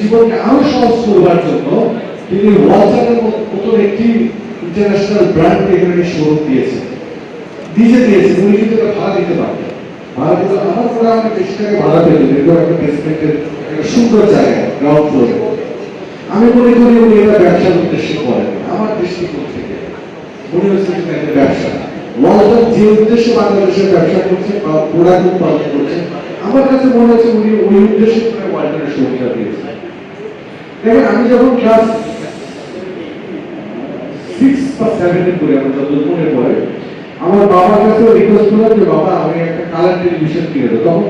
জীবনকে আরও সহজ করবার জন্য তিনি ওয়ালচারের মতন একটি ইন্টারন্যাশনাল ব্র্যান্ড এখানে শোরুম দিয়েছেন। নিজে দিয়েছেন, উনি কিন্তু এটা ভাড়া দিতে পারতেন। ভাড়া দিতে আমার পরে আমাকে বেশি ভাড়া পেল এরকম একটা বেসমেন্টের সুন্দর জায়গা গ্রাউন্ড ফ্লোরে আমি মনে করি উনি এটা ব্যবসার উদ্দেশ্যে করেন। আমার দৃষ্টিকোণ থেকে মনে হচ্ছে ব্যবসা। ওয়ালটন যে উদ্দেশ্যে বাংলাদেশের ব্যবসা করছে বা প্রোডাক্ট উৎপাদন করছে। আমার কাছে মনে হচ্ছে উনি ওই উদ্দেশ্যে ওয়ালটনের সুবিধা দিয়েছে দেখেন, আমি যখন ক্লাস সিক্স বা সেভেনে আমার যত মনে পড়ে, আমার বাবার কাছে রিকোয়েস্ট করলাম যে, বাবা, আমি একটা কালার টেলিভিশন কিনে দেবো তখন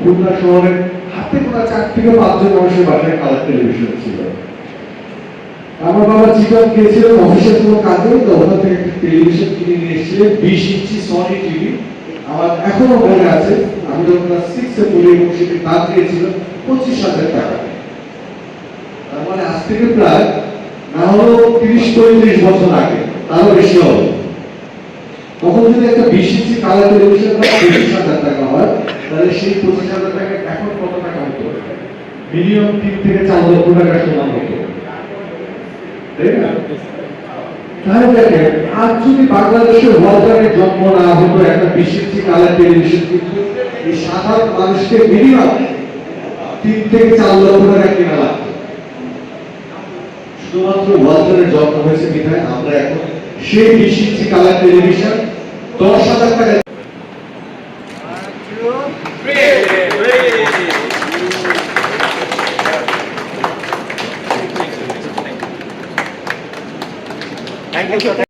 খুলনা শহরে হাতে গোনা চার থেকে পাঁচজন মানুষের বাসায় কালার টেলিভিশন ছিল। আমার বাবা চিকন গিয়েছিলেন অফিসের কোনো কাজে তো ওখান থেকে টেলিভিশন কিনে নিয়ে এসেছিলেন বিশ ইঞ্চি সনি টিভি আমার এখনও মনে আছে, আমি যখন ক্লাস সিক্সে পড়ি এবং সেটি দাম দিয়েছিল পঁচিশ হাজার টাকা। তার মানে আজ থেকে প্রায়, না হলেও তিরিশ পঁয়ত্রিশ বছর আগে, তারও বেশি হবে। তখন যদি একটা বিশ ইঞ্চি কালার টেলিভিশন পঁচিশ হাজার টাকা হয়, তাহলে সেই পঁচিশ হাজার টাকা এখন কত টাকা হতো মিনিমাম তিন থেকে চার লক্ষ টাকা তাহলে দেখেন, আজ যদি বাংলাদেশে ওয়ালটনের জন্ম না হতো একটা বিশিষ্টি কালার টেলিভিশন কিন্তু এই সাধারণ মানুষকে মিনিমাম তিন থেকে চার লক্ষ টাকা কেনা লাগতো। শুধুমাত্র ওয়ালটনের জন্ম হয়েছে বিধায় আমরা এখন সেই বিশিষ্টি কালার টেলিভিশন দশ হাজার টাকা Thank you.